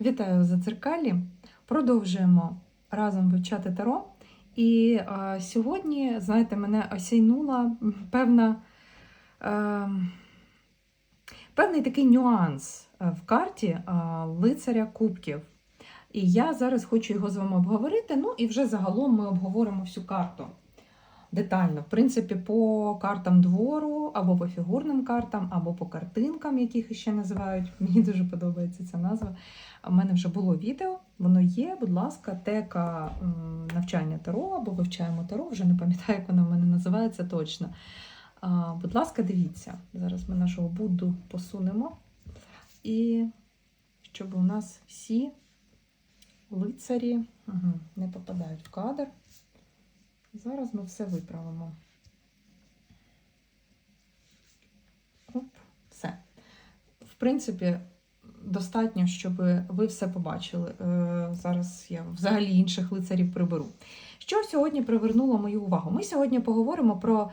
Вітаю за дзеркалі. Продовжуємо разом вивчати таро. І е, сьогодні, знаєте, мене осяйнула певна, е, певний такий нюанс е, в карті е, лицаря кубків. І я зараз хочу його з вами обговорити. Ну і вже загалом ми обговоримо всю карту детально. В принципі, по картам двору, або по фігурним картам, або по картинкам, яких ще називають. Мені дуже подобається ця назва. У мене вже було відео, воно є, будь ласка, тека навчання таро або вивчаємо таро, вже не пам'ятаю, як воно в мене називається точно. Будь ласка, дивіться. Зараз ми нашого Будду посунемо. І щоб у нас всі лицарі угу, не попадають в кадр. Зараз ми все виправимо. Оп, все. В принципі, достатньо, щоб ви все побачили. Е, Зараз я взагалі інших лицарів приберу. Що сьогодні привернуло мою увагу? Ми сьогодні поговоримо про,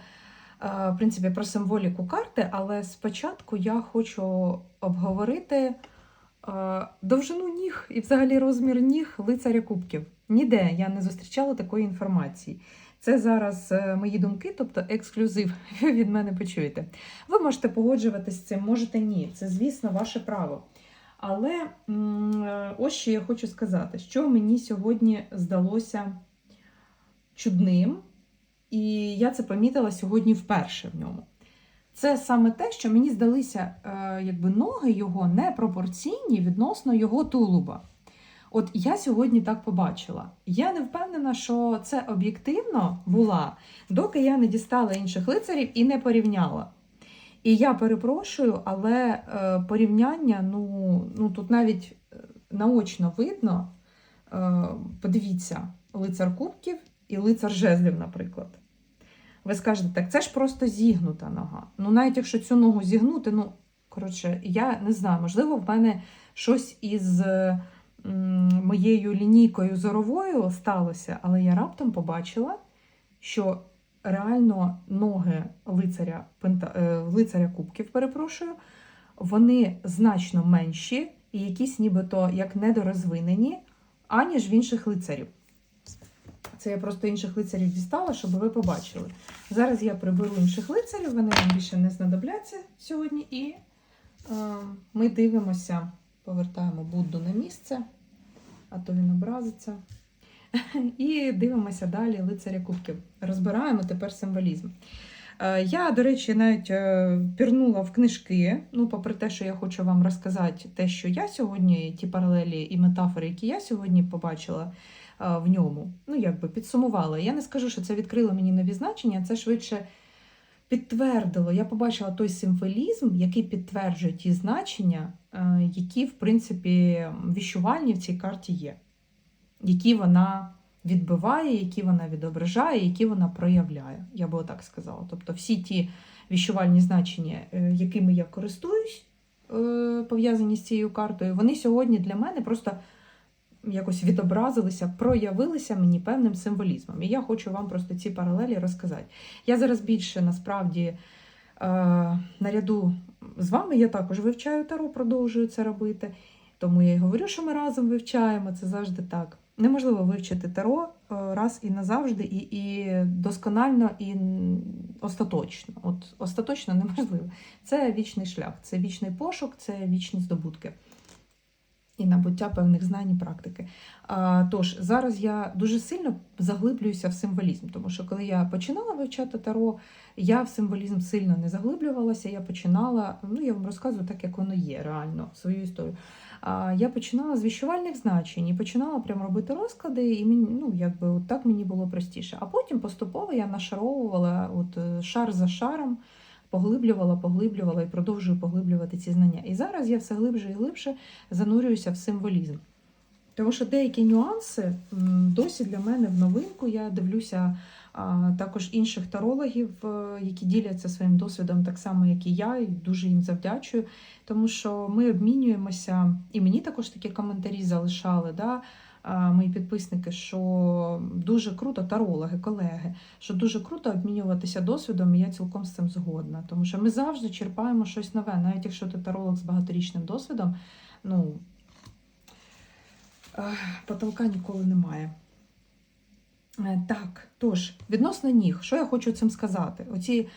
е, в принципі, про символіку карти, але спочатку я хочу обговорити е, довжину ніг і взагалі розмір ніг лицаря кубків. Ніде я не зустрічала такої інформації. Це зараз е, мої думки, тобто ексклюзив від мене почуєте. Ви можете погоджуватися з цим, можете ні. Це, звісно, ваше право. Але е, ось що я хочу сказати, що мені сьогодні здалося чудним, і я це помітила сьогодні вперше в ньому. Це саме те, що мені здалися е, якби ноги його непропорційні відносно його тулуба. От я сьогодні так побачила. Я не впевнена, що це об'єктивно була, доки я не дістала інших лицарів і не порівняла. І я перепрошую, але е, порівняння, ну, ну тут навіть е, наочно видно, е, подивіться, лицар кубків і лицар жезлів, наприклад. Ви скажете, так це ж просто зігнута нога. Ну, навіть якщо цю ногу зігнути, ну, коротше, я не знаю, можливо, в мене щось із моєю лінійкою зоровою сталося, але я раптом побачила, що реально ноги лицаря, е, лицаря кубків, перепрошую, вони значно менші і якісь нібито як недорозвинені, аніж в інших лицарів. Це я просто інших лицарів дістала, щоб ви побачили. Зараз я приберу інших лицарів, вони нам більше не знадобляться сьогодні. І е, ми дивимося, повертаємо Будду на місце, а то він образиться. І дивимося далі лицаря кубків. Розбираємо тепер символізм. Е, Я, до речі, навіть е, пірнула в книжки. Ну, попри те, що я хочу вам розказати те, що я сьогодні, ті паралелі і метафори, які я сьогодні побачила е, в ньому, ну, якби підсумувала. Я не скажу, що це відкрило мені нові значення, це швидше підтвердило. Я побачила той символізм, який підтверджує ті значення, е, які, в принципі, віщувальні в цій карті є які вона відбиває, які вона відображає, які вона проявляє. Я би отак сказала. Тобто всі ті віщувальні значення, е, якими я користуюсь, е, пов'язані з цією картою, вони сьогодні для мене просто якось відобразилися, проявилися мені певним символізмом. І я хочу вам просто ці паралелі розказати. Я зараз більше насправді. е, Наряду з вами я також вивчаю таро, продовжую це робити. Тому я й говорю, що ми разом вивчаємо, це завжди так. Неможливо вивчити таро е, раз і назавжди, і, і досконально, і остаточно. От остаточно неможливо. Це вічний шлях, це вічний пошук, це вічні здобутки і набуття певних знань і практики. Тож, зараз я дуже сильно заглиблююся в символізм, тому що коли я починала вивчати таро, я в символізм сильно не заглиблювалася. Я починала, ну я вам розказую так, як воно є, реально, свою історію. Я починала з віщувальних значень і починала прямо робити розклади, і мені ну якби от так мені було простіше. А потім поступово я нашаровувала от е, шар за шаром. Поглиблювала, поглиблювала і продовжую поглиблювати ці знання. І зараз я все глибше і глибше занурююся в символізм. Тому що деякі нюанси досі для мене в новинку. Я дивлюся також інших тарологів, е, які діляться своїм досвідом так само, як і я, і дуже їм завдячую. Тому що ми обмінюємося, і мені також такі коментарі залишали. Да? Мої підписники, що дуже круто, тарологи, колеги, що дуже круто обмінюватися досвідом, і я цілком з цим згодна. Тому що ми завжди черпаємо щось нове, навіть якщо ти таролог з багаторічним досвідом, ну Потолка ніколи немає. Е, Так, тож, відносно ніг, що я хочу цим сказати? Оці е,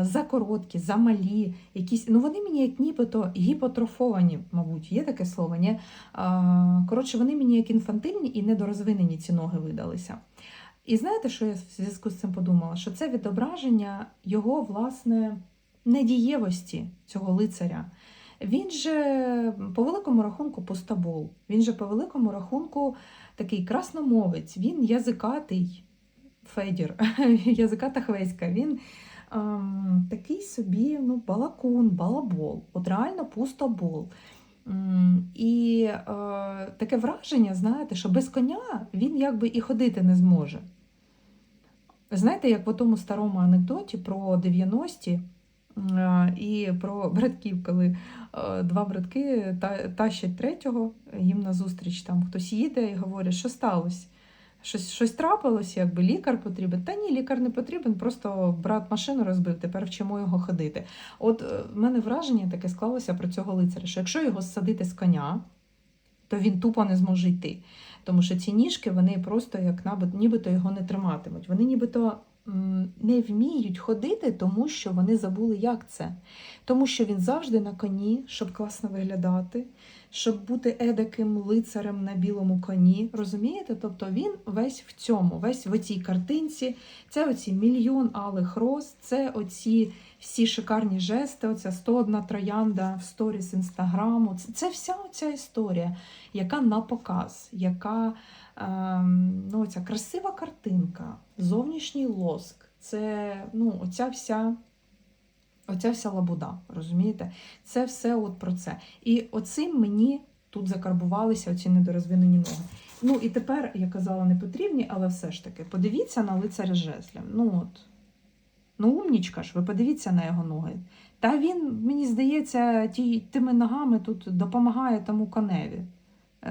закороткі, замалі, якісь, ну вони мені як нібито гіпотрофовані, мабуть, є таке слово, ні? Е, Коротше, вони мені як інфантильні і недорозвинені ці ноги видалися. І знаєте, що я в зв'язку з цим подумала? Що це відображення його, власне, недієвості цього лицаря. Він же по великому рахунку пустобол. Він же по великому рахунку такий красномовець, він язикатий Федір, язиката хвеська. Він ем, такий собі ну, балакун, балабол, от реально пустобол. І е, таке враження, знаєте, що без коня він якби і ходити не зможе. Знаєте, як в тому старому анекдоті про 90-ті е, і про братків, коли е, два братки та- тащать третього, їм назустріч там хтось їде і говорить, що сталося? Щось, щось трапилось, якби лікар потрібен. Та ні, лікар не потрібен, просто брат машину розбив, тепер вчимо його ходити. От е, в мене враження таке склалося про цього лицаря, що якщо його садити з коня, то він тупо не зможе йти. Тому що ці ніжки вони просто як нібито його не триматимуть. Вони нібито не вміють ходити, тому що вони забули, як це. Тому що він завжди на коні, щоб класно виглядати, щоб бути едаким лицарем на білому коні. Розумієте? Тобто він весь в цьому, весь в цій картинці. Це оці мільйон алих роз, це оці всі шикарні жести, оця 101 троянда в сторіс інстаграму. Це, вся оця історія, яка на показ, яка ну, ця красива картинка, зовнішній лоск. Це ну, оця вся. Оця вся лабуда, розумієте? Це все от про це. І оцим мені тут закарбувалися оці недорозвинені ноги. Ну і тепер, я казала, не потрібні, але все ж таки, подивіться на лицаря жезлів. Ну от. Ну, умнічка ж, ви подивіться на його ноги. Та він, мені здається, ті, тими ногами тут допомагає тому коневі.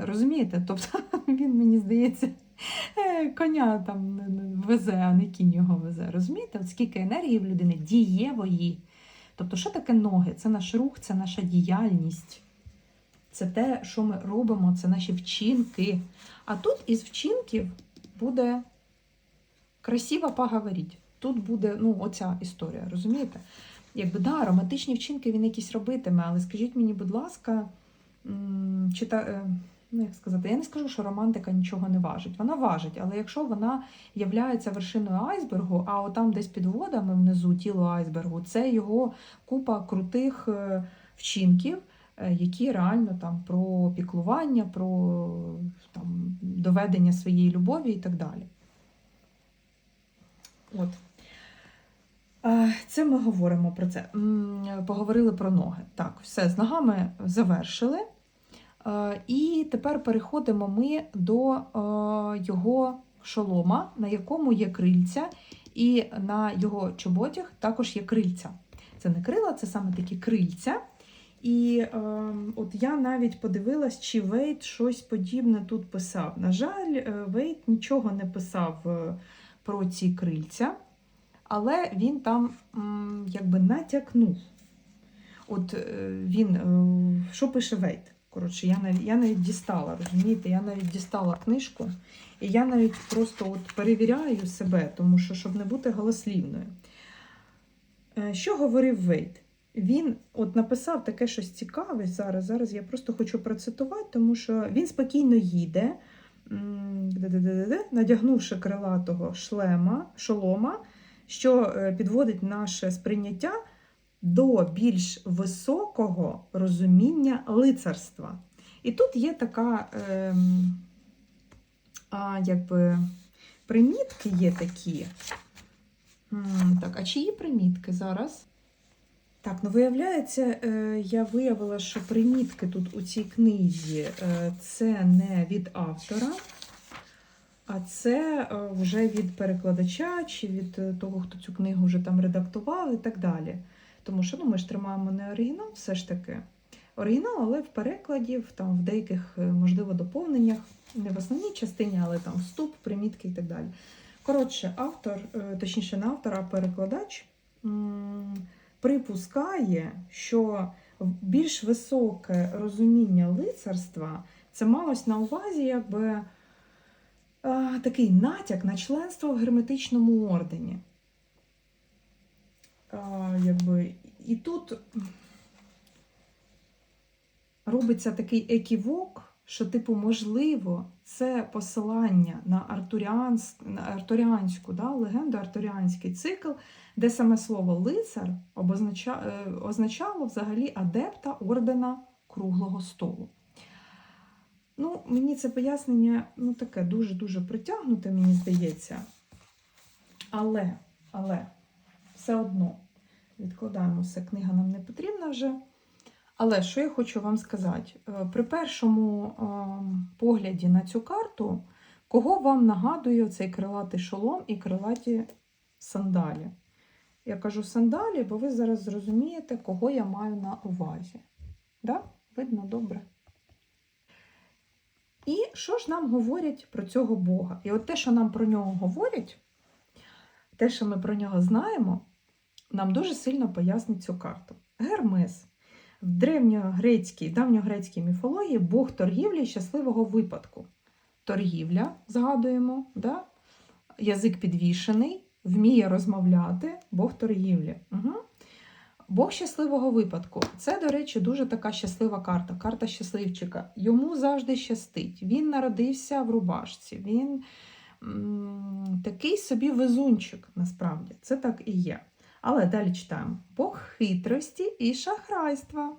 Розумієте? Тобто він, мені здається, е, коня там везе, а не кінь його везе. Розумієте? От скільки енергії в людини дієвої. Тобто, що таке ноги? Це наш рух, це наша діяльність. Це те, що ми робимо, це наші вчинки. А тут із вчинків буде красиво поговорити. Тут буде ну, оця історія, розумієте? Якби да, романтичні вчинки він якісь робитиме, але скажіть мені, будь ласка, чи та, е, ну, як сказати, я не скажу, що романтика нічого не важить. Вона важить, але якщо вона являється вершиною айсбергу, а отам десь під водами внизу тіло айсбергу, це його купа крутих е, вчинків, е, які реально там про піклування, про там, доведення своєї любові і так далі. От. Це ми говоримо про це. Поговорили про ноги. Так, все, з ногами завершили. Е, І тепер переходимо ми до е, його шолома, на якому є крильця, і на його чоботях також є крильця. Це не крила, це саме такі крильця. І е, от я навіть подивилась, чи Вейт щось подібне тут писав. На жаль, е, Вейт нічого не писав про ці крильця, але він там м, якби натякнув. От він, е, що пише Вейт? Коротше, я навіть, я навіть дістала, розумієте, я навіть дістала книжку, і я навіть просто от перевіряю себе, тому що, щоб не бути голослівною. Е, Що говорив Вейт? Він от написав таке щось цікаве зараз. Зараз я просто хочу процитувати, тому що він спокійно їде, надягнувши крилатого шлема, шолома, що е, підводить наше сприйняття до більш високого розуміння лицарства. І тут є така, ем, а, якби, примітки є такі. Так, а чиї примітки зараз? Так, ну виявляється, е, я виявила, що примітки тут у цій книзі е, це не від автора, а це е, вже від перекладача чи від е, того, хто цю книгу вже там редактував і так далі. Тому що ну, ми ж тримаємо не оригінал, все ж таки. Оригінал, але в перекладі, в, там, в деяких, е, можливо, доповненнях, не в основній частині, але там вступ, примітки і так далі. Коротше, автор, е, точніше, не автор, а перекладач припускає, що більш високе розуміння лицарства це малось на увазі, якби такий натяк на членство в герметичному ордені. Якби, і тут робиться такий еківок, що, типу, можливо, це посилання на, артуріанс, на артуріанську да, легенду, артуріанський цикл, де саме слово лицар е, означало взагалі адепта ордена круглого столу. Ну, мені це пояснення ну, таке дуже-дуже притягнуте, мені здається. Але, але, все одно відкладаємо все, книга нам не потрібна вже. Але що я хочу вам сказати? Е, При першому е, погляді на цю карту, кого вам нагадує цей крилатий шолом і крилаті сандалі? Я кажу сандалі, бо ви зараз зрозумієте, кого я маю на увазі. Да? Видно добре. І що ж нам говорять про цього Бога? І от те, що нам про нього говорять, те, що ми про нього знаємо, нам дуже сильно пояснить цю карту. Гермес. В древньогрецькій, давньогрецькій міфології Бог торгівлі щасливого випадку. Торгівля, згадуємо, да? язик підвішений, вміє розмовляти, Бог торгівлі. Угу. Бог щасливого випадку. Це, до речі, дуже така щаслива карта, карта щасливчика. Йому завжди щастить. Він народився в рубашці. Він м, такий собі везунчик, насправді. Це так і є. Але далі читаємо: Бог хитрості і шахрайства.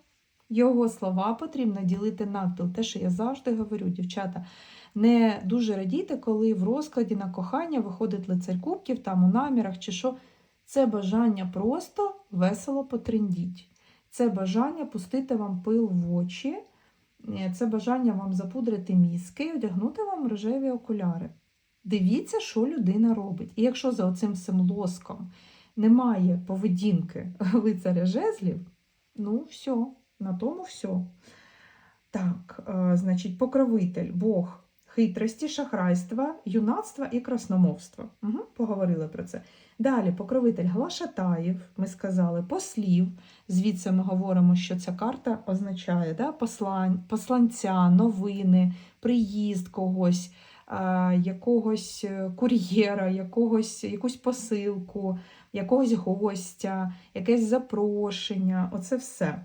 Його слова потрібно ділити навпіл. Те, що я завжди говорю, дівчата, не дуже радійте, коли в розкладі на кохання виходить лицарь кубків, там у намірах чи що. Це бажання просто весело потрендіть. Це бажання пустити вам пил в очі, це бажання вам запудрити мізки і одягнути вам рожеві окуляри. Дивіться, що людина робить. І якщо за оцим всім лоском немає поведінки лицаря жезлів, ну все, на тому все. Так, е, значить, покровитель, Бог хитрості, шахрайства, юнацтва і красномовства. Угу, поговорили про це. Далі покровитель Глашатаїв, ми сказали, послів. Звідси ми говоримо, що ця карта означає да, послань, посланця, новини, приїзд когось, е, якогось кур'єра, якогось, якусь посилку, якогось гостя, якесь запрошення. Оце все.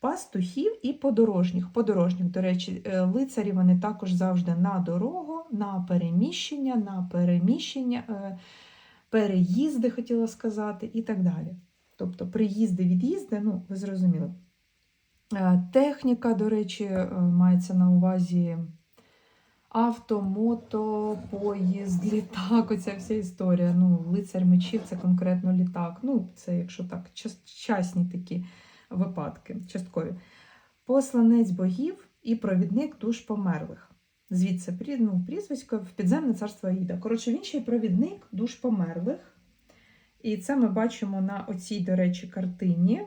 Пастухів і подорожніх. Подорожніх, до речі, е, лицарі вони також завжди на дорогу, на переміщення, на переміщення, е, переїзди, хотіла сказати, і так далі. Тобто приїзди, від'їзди, ну, ви зрозуміли. Е, Техніка, до речі, мається на увазі авто, мото, поїзд, літак, оця вся історія. Ну, Лицар мечів це конкретно літак. Ну, це, якщо так, частні такі випадки, часткові. Посланець богів і провідник душ померлих. Звідси ну, прізвисько в підземне царство Аїда. Коротше, він ще й провідник душ померлих. І це ми бачимо на оцій, до речі, картині.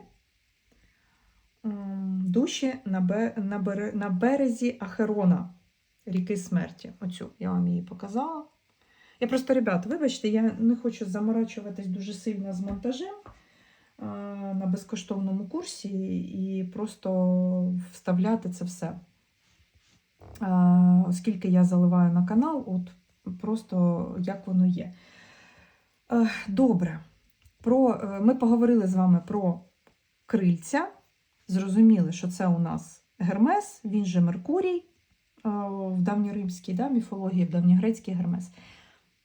Душі на березі Ахерона, ріки смерті. Оцю я вам її показала. Я просто, ребят, вибачте, я не хочу заморачуватись дуже сильно з монтажем на безкоштовному курсі і просто вставляти це все. Оскільки я заливаю на канал, от просто як воно є. Добре, Про, е, ми поговорили з вами про крильця. Зрозуміли, що це у нас Гермес, він же Меркурій в давньоримській да, міфології, в давньогрецькій Гермес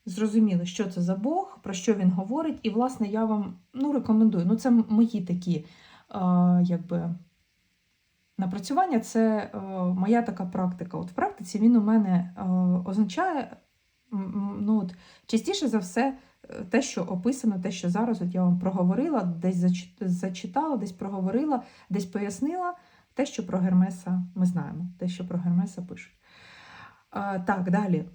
зрозуміли, що це за Бог, про що він говорить. І, власне, я вам ну, рекомендую. Ну, це мої такі, е, якби. Напрацювання це е, моя така практика. От В практиці він у мене е, означає ну, от, частіше за все те, що описано, те, що зараз от я вам проговорила, десь зачитала, десь проговорила, десь пояснила те, що про Гермеса ми знаємо, те, що про Гермеса пишуть. Так, далі.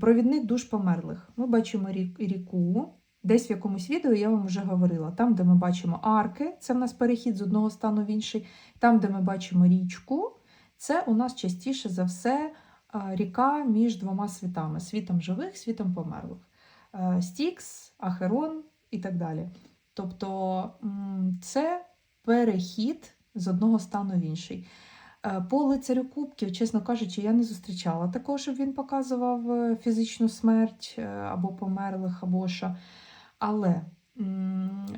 Провідник душ померлих. Ми бачимо ріку. Десь в якомусь відео я вам вже говорила. Там, де ми бачимо арки, це в нас перехід з одного стану в інший. Там, де ми бачимо річку, це у нас частіше за все ріка між двома світами: світом живих, світом померлих. Стікс, Ахерон і так далі. Тобто це перехід з одного стану в інший. Е, По лицарю кубків, чесно кажучи, я не зустрічала такого, щоб він показував е, фізичну смерть е, або померлих, або що. Але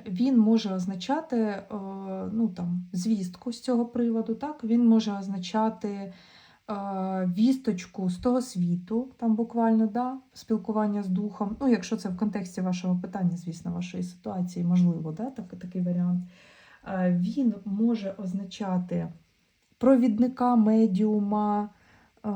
він може означати ну, там, звістку з цього приводу. Так? Він може означати вісточку з того світу, там буквально да, спілкування з духом. Ну, якщо це в контексті вашого питання, звісно, вашої ситуації, можливо, да, так, такий варіант. Е, Він може означати провідника, медіума, е,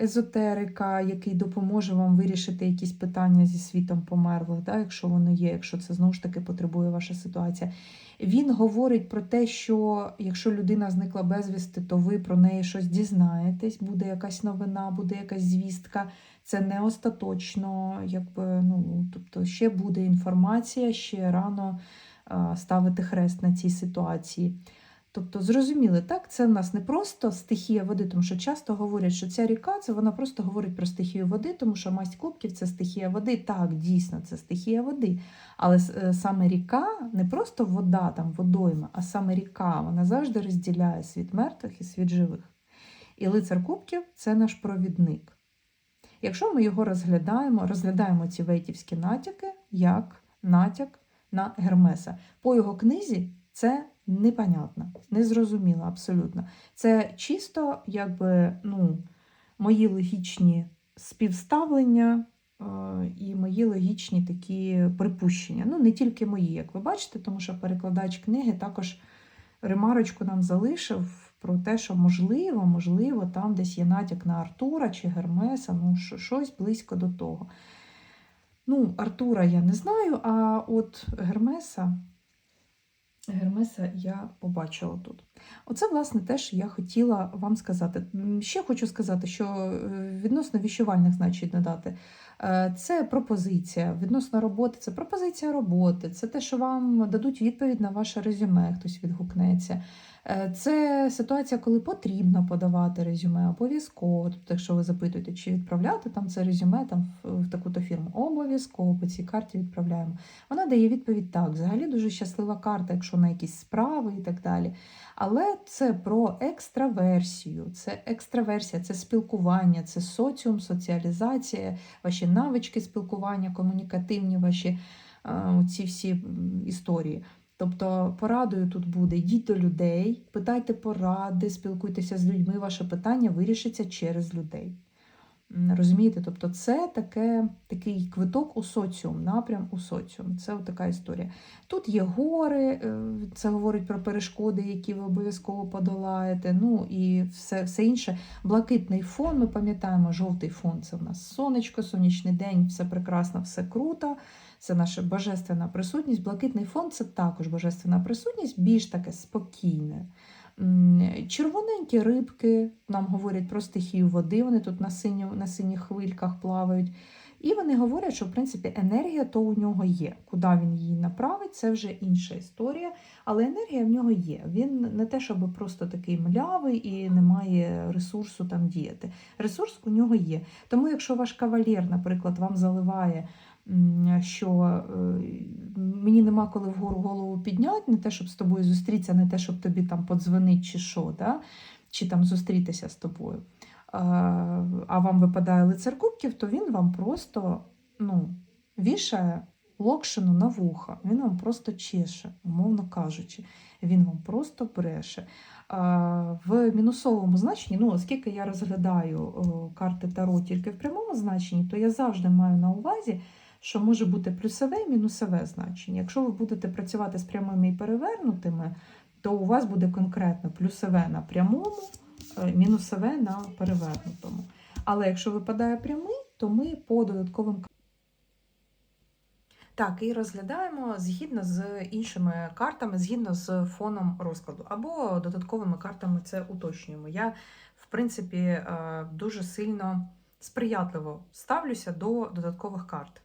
езотерика, який допоможе вам вирішити якісь питання зі світом померлих, да, якщо воно є, якщо це знову ж таки потребує ваша ситуація. Він говорить про те, що якщо людина зникла безвісти, то ви про неї щось дізнаєтесь, буде якась новина, буде якась звістка. Це не остаточно, якби, ну, тобто ще буде інформація, ще рано ставити хрест на цій ситуації. Тобто, зрозуміли, так, це в нас не просто стихія води, тому що часто говорять, що ця ріка це вона просто говорить про стихію води, тому що масть кубків це стихія води. Так, дійсно, це стихія води. Але е, саме ріка не просто вода, там водойма, а саме ріка, вона завжди розділяє світ мертвих і світ живих. І лицар кубків це наш провідник. Якщо ми його розглядаємо, розглядаємо ці вейтівські натяки як натяк на Гермеса. По його книзі це непонятно, незрозуміло абсолютно. Це чисто якби, ну, мої логічні співставлення е, і мої логічні такі припущення. Ну, не тільки мої, як ви бачите, тому що перекладач книги також ремарочку нам залишив про те, що можливо, можливо, там десь є натяк на Артура чи Гермеса, ну, щось близько до того. Ну, Артура я не знаю, а от Гермеса. Гермеса я побачила тут. Оце, власне, теж я хотіла вам сказати. Ще хочу сказати, що е, відносно віщувальних значень надати. Е, Це пропозиція. Відносно роботи, це пропозиція роботи, це те, що вам дадуть відповідь на ваше резюме, хтось відгукнеться. Е, Це ситуація, коли потрібно подавати резюме, обов'язково. Тобто, якщо ви запитуєте, чи відправляти там це резюме там, в, таку-то фірму, обов'язково по цій карті відправляємо. Вона дає відповідь так. Взагалі дуже щаслива карта, якщо на якісь справи і так далі. Але це про екстраверсію, це екстраверсія, це спілкування, це соціум, соціалізація, ваші навички спілкування, комунікативні ваші е, ці всі історії. Тобто порадою тут буде: йдіть до людей, питайте поради, спілкуйтеся з людьми. Ваше питання вирішиться через людей. Розумієте? Тобто, це таке, такий квиток у соціум, напрям у соціум. Це така історія. Тут є гори, е, це говорить про перешкоди, які ви обов'язково подолаєте. Ну і все, все інше. Блакитний фон, ми пам'ятаємо, жовтий фон це в нас сонечко, сонячний день, все прекрасно, все круто. Це наша божественна присутність. Блакитний фон це також божественна присутність, більш таке спокійне. Червоненькі рибки нам говорять про стихію води, вони тут на, синю, на синіх хвильках плавають. І вони говорять, що в принципі енергія то у нього є. Куди він її направить, це вже інша історія. Але енергія в нього є. Він не те, щоб просто такий млявий і не має ресурсу там діяти. Ресурс у нього є. Тому, якщо ваш кавалер, наприклад, вам заливає, що е, мені нема коли вгору голову підняти, не те, щоб з тобою зустрітися, не те, щоб тобі там подзвонити чи що, да? чи там зустрітися з тобою. А, вам випадає лицар кубків, то він вам просто ну, вішає локшину на вуха. Він вам просто чеше, умовно кажучи. Він вам просто бреше. В мінусовому значенні, ну, оскільки я розглядаю карти Таро тільки в прямому значенні, то я завжди маю на увазі, що може бути плюсове і мінусове значення. Якщо ви будете працювати з прямими і перевернутими, то у вас буде конкретно плюсове на прямому, е, мінусове на перевернутому. Але якщо випадає прямий, то ми по додатковим так, і розглядаємо згідно з іншими картами, згідно з фоном розкладу, або додатковими картами це уточнюємо. Я, в принципі, е, дуже сильно сприятливо ставлюся до додаткових карт.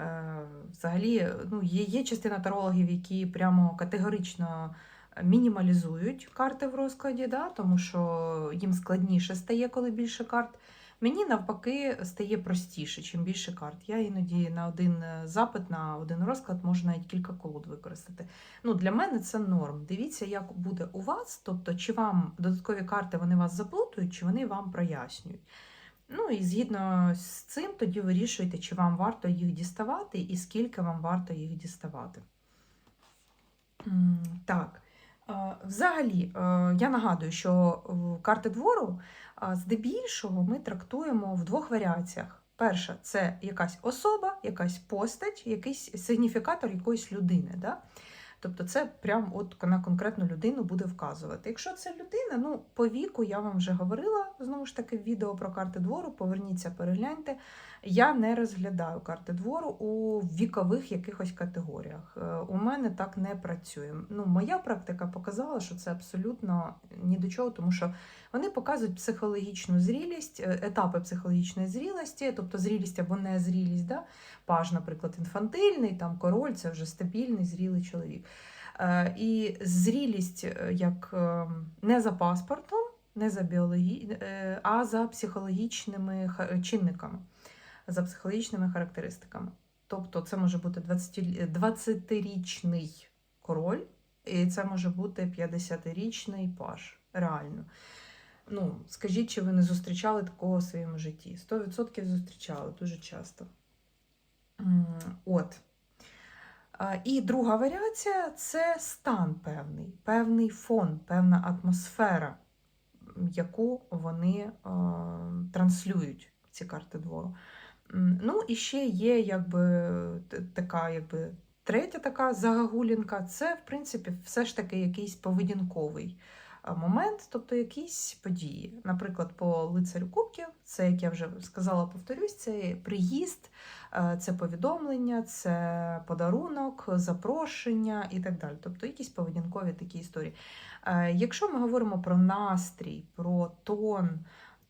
Е, Взагалі, ну, є, є частина тарологів, які прямо категорично мінімалізують карти в розкладі, да, тому що їм складніше стає, коли більше карт Мені навпаки стає простіше, чим більше карт. Я іноді на один е, запит, на один розклад можу навіть кілька колод використати. Ну, Для мене це норм. Дивіться, як буде у вас, тобто, чи вам додаткові карти вони вас заплутують, чи вони вам прояснюють. Ну і згідно з цим, тоді вирішуєте, чи вам варто їх діставати і скільки вам варто їх діставати. Так. Е, Взагалі, е, я нагадую, що е, карти двору здебільшого ми трактуємо в двох варіаціях. Перша це якась особа, якась постать, якийсь сигніфікатор якоїсь людини. Да? Тобто це прям от на конкретну людину буде вказувати. Якщо це людина, ну по віку я вам вже говорила знову ж таки відео про карти двору. Поверніться, перегляньте. Я не розглядаю карти двору у вікових якихось категоріях. Е, У мене так не працює. Ну, моя практика показала, що це абсолютно ні до чого, тому що вони показують психологічну зрілість, е, етапи психологічної зрілості, тобто зрілість або незрілість. Да? Паж, наприклад, інфантильний, там король це вже стабільний, зрілий чоловік. Е, І зрілість е, як не за паспортом, не за біологі... а за психологічними чинниками, за психологічними характеристиками. Тобто це може бути 20 20-річний король, і це може бути 50-річний паж. Реально. Ну, скажіть, чи ви не зустрічали такого в своєму житті? 100% зустрічали дуже часто. От. І друга варіація це стан певний, певний фон, певна атмосфера, яку вони транслюють, ці карти двору. Ну, і ще є якби така, якби третя така загагулінка, це, в принципі, все ж таки якийсь поведінковий момент, тобто якісь події. Наприклад, по лицарю кубків, це, як я вже сказала, повторюсь, це приїзд, е, це повідомлення, це подарунок, запрошення і так далі. Тобто якісь поведінкові такі історії. Е, Якщо ми говоримо про настрій, про тон,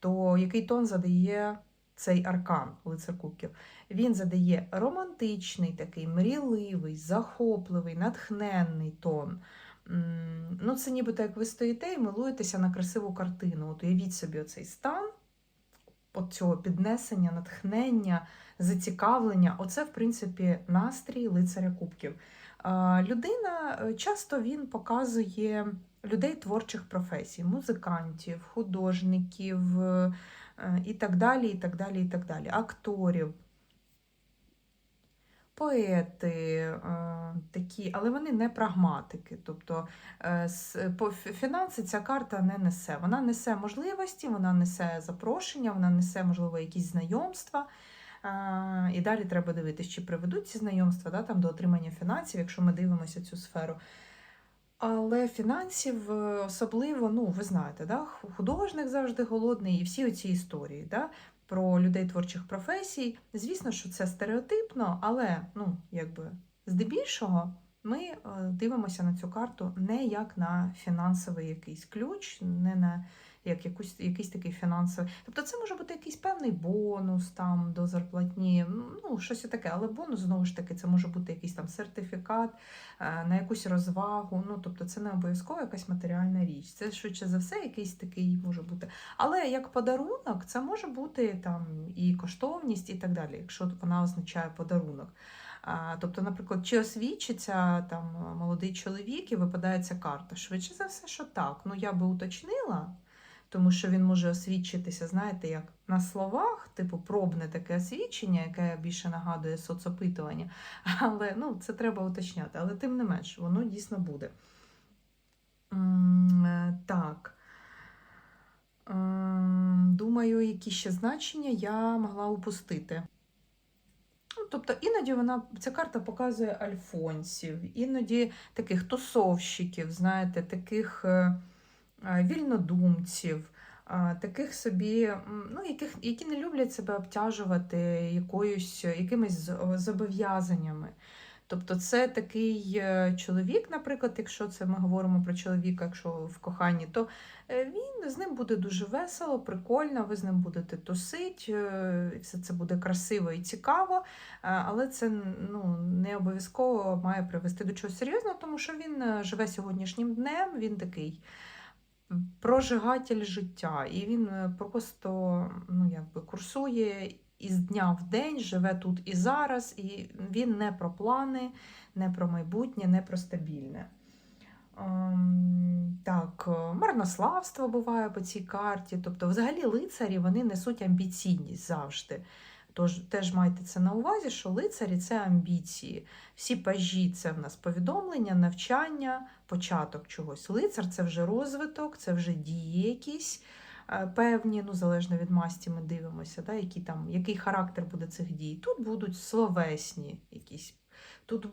то який тон задає цей аркан лицар кубків? Він задає романтичний, такий мрійливий, захопливий, натхненний тон. Ну, це нібито як ви стоїте і милуєтеся на красиву картину. От уявіть собі оцей стан от цього піднесення, натхнення, зацікавлення. Оце, в принципі, настрій лицаря кубків. Людина е, часто він показує людей творчих професій, музикантів, художників е, і так далі, і так далі, і так далі, акторів. Поети е, такі, але вони не прагматики. Тобто е, по фінанси ця карта не несе. Вона несе можливості, вона несе запрошення, вона несе, можливо, якісь знайомства. Е, І далі треба дивитися, чи приведуть ці знайомства да, там, до отримання фінансів, якщо ми дивимося цю сферу. Але фінансів особливо, ну, ви знаєте, да, художник завжди голодний, і всі оці історії. Да, про людей творчих професій. Звісно, що це стереотипно, але ну, якби здебільшого ми е, дивимося на цю карту не як на фінансовий якийсь ключ, не на як якусь, якийсь такий фінансовий. Тобто це може бути якийсь певний бонус там до зарплатні, ну щось таке, але бонус знову ж таки це може бути якийсь там сертифікат е, на якусь розвагу. Ну тобто це не обов'язково якась матеріальна річ. Це швидше за все якийсь такий може бути. Але як подарунок, це може бути там і коштовність, і так далі, якщо вона означає подарунок. Тобто, наприклад, чи освічиться там молодий чоловік і випадає ця карта? Швидше за все, що так. Ну я би уточнила, тому що він може освідчитися, знаєте, як на словах, типу пробне таке освідчення, яке більше нагадує соцопитування. Але ну, це треба уточняти. Але тим не менш, воно дійсно буде. Е, Так. Ем, Думаю, які ще значення я могла упустити. Ну, тобто іноді вона ця карта показує альфонсів, іноді таких тусовщиків, знаєте, таких е, е, вільнодумців, е, таких собі, ну, яких, які не люблять себе обтяжувати якоюсь, якимись зобов'язаннями. Тобто це такий е, чоловік, наприклад, якщо це ми говоримо про чоловіка, якщо в коханні, то е, він з ним буде дуже весело, прикольно, ви з ним будете тусить, е, все це буде красиво і цікаво. Е, Але це ну, не обов'язково має привести до чогось серйозного, тому що він е, живе сьогоднішнім днем, він такий прожигатель життя, і він е, просто ну, якби курсує із дня в день, живе тут і зараз, і він не про плани, не про майбутнє, не про стабільне. Ем, Так, е, марнославство буває по цій карті. Тобто, взагалі, лицарі вони несуть амбіційність завжди. Тож теж майте це на увазі, що лицарі це амбіції. Всі пажі це в нас повідомлення, навчання, початок чогось. Лицар це вже розвиток, це вже дії якісь е, певні, ну залежно від масті, ми дивимося, да, які там, який характер буде цих дій. Тут будуть словесні якісь. Тут,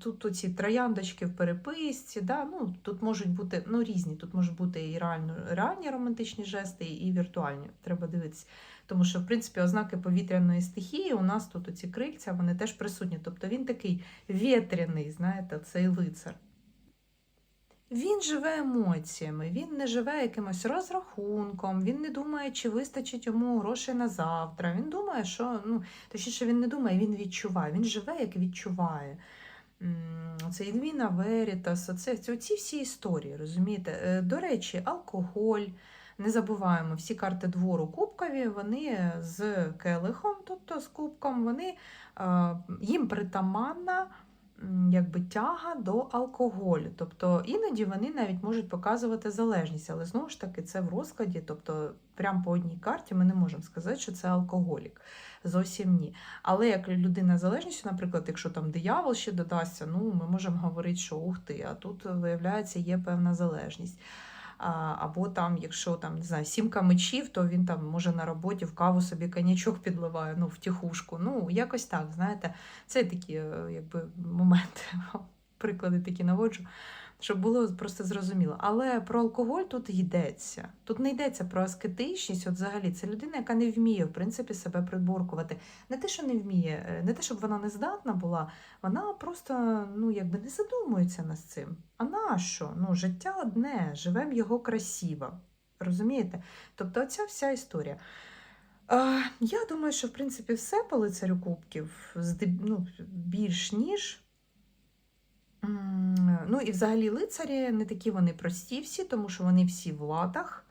тут оці трояндочки в переписці, да, ну, тут можуть бути ну, різні, тут можуть бути і реально, реальні романтичні жести, і віртуальні. Треба дивитися. Тому що, в принципі, ознаки повітряної стихії у нас тут оці крильця, вони теж присутні. Тобто він такий вітряний, знаєте, цей лицар. Він живе емоціями, він не живе якимось розрахунком, він не думає, чи вистачить йому грошей на завтра. Він думає, що ну, точніше, він не думає, він відчуває. Він живе, як відчуває. Це Інвіна Верітас, оце, це, ці всі історії, розумієте? Е, До речі, алкоголь. Не забуваємо, всі карти двору кубкові, вони з келихом, тобто з кубком, вони, е, їм притаманна якби, тяга до алкоголю. Тобто іноді вони навіть можуть показувати залежність, але знову ж таки це в розкладі, тобто прямо по одній карті ми не можемо сказати, що це алкоголік. Зовсім ні. Але як людина з залежністю, наприклад, якщо там диявол ще додасться, ну ми можемо говорити, що ух ти, а тут виявляється є певна залежність. Або там, якщо там не знаю, сімка мечів, то він там може на роботі в каву собі конячок підливає, ну в тихушку. Ну якось так, знаєте, це такі е, якби моменти, приклади такі наводжу. Щоб було просто зрозуміло. Але про алкоголь тут йдеться. Тут не йдеться про аскетичність. От взагалі, це людина, яка не вміє, в принципі, себе приборкувати. Не те, що не вміє, е, не те, щоб вона не здатна була, вона просто ну, якби не задумується над цим. А нащо? Ну, життя одне, живемо його красиво. Розумієте? Тобто, оця вся історія. Я думаю, що в принципі все по лицарю кубків ну, більш ніж. М, Ну і взагалі лицарі не такі вони прості всі, тому що вони всі в латах.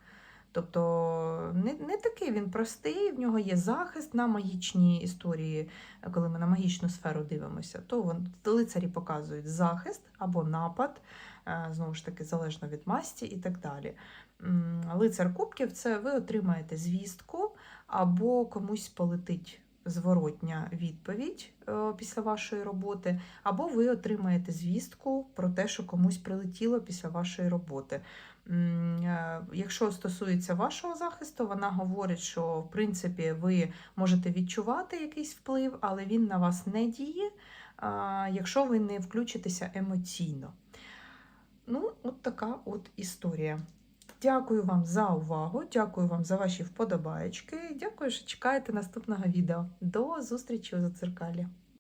Тобто не, не такий він простий, в нього є захист на магічні історії, коли ми на магічну сферу дивимося, то вон, лицарі показують захист або напад, е, знову ж таки, залежно від масті і так далі. Лицар кубків це ви отримаєте звістку, або комусь полетить зворотня відповідь е, після вашої роботи, або ви отримаєте звістку про те, що комусь прилетіло після вашої роботи. Е, Якщо стосується вашого захисту, вона говорить, що в принципі ви можете відчувати якийсь вплив, але він на вас не діє, якщо ви не включитеся емоційно. Ну, от така от історія. Дякую вам за увагу, дякую вам за ваші вподобаєчки. Дякую, що чекаєте наступного відео. До зустрічі у зацеркалі.